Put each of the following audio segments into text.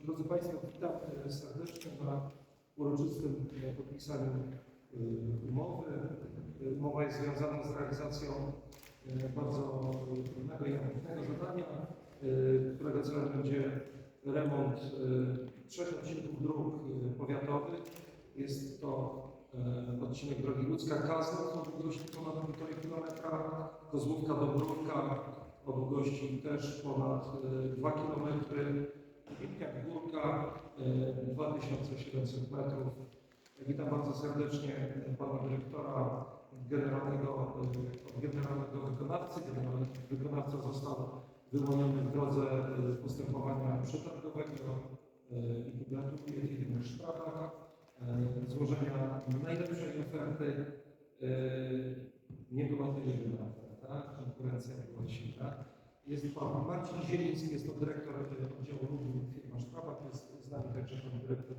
Drodzy Państwo, witam e, serdecznie na uroczystym e, podpisaniu e, umowy. Umowa jest związana z realizacją bardzo trudnego i ambitnego zadania, którego celem będzie remont trzech odcinków dróg powiatowych. Jest to odcinek drogi Ludzka-Kazno o długości ponad 1,5 km, Kozłówka do Brudka o długości też ponad e, 2 km, E, 2700 metrów. Witam bardzo serdecznie pana dyrektora generalnego, e, generalnego wykonawcy. Generalny wykonawca został wyłoniony w drodze e, postępowania przetargowego e, i gratuluję w innych e, złożenia najlepszej oferty. E, Nie była to jedyna oferta, konkurencja była silna. Jest pan Marcin Zieliński, jest to dyrektor e, oddziału ruchu firma Sztrabak, jest z nami także pan dyrektor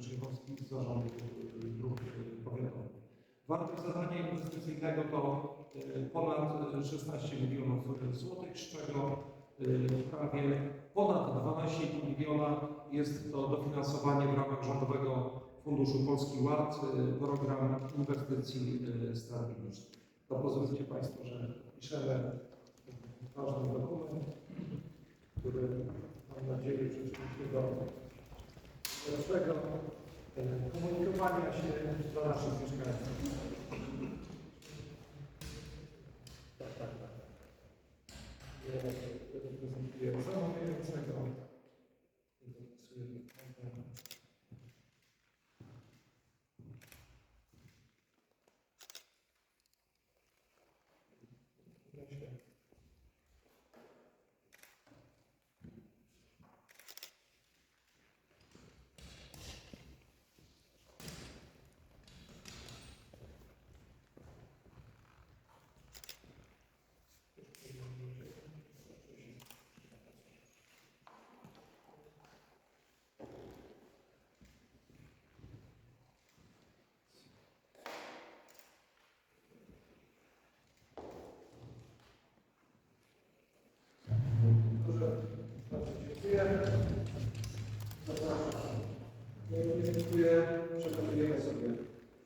Grzegorz Czechowski z zarządu e, dróg e, powiatowych. Wartość zadania inwestycyjnego to e, ponad e, 16 milionów złotych, z czego e, prawie ponad 12,5 miliona jest to dofinansowanie w ramach Rządowego Funduszu Polski Ład, e, program inwestycji e, strategicznych. To pozwólcie Państwo, że piszemy ważny dokument, który mam nadzieję przyczyni się do lepszego e, komunikowania się do naszych mieszkańców. Tak, tak, tak. Reprezentuję zamawiającego.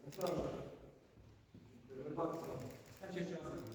Estağfurullah. Bak. Her şey şu an.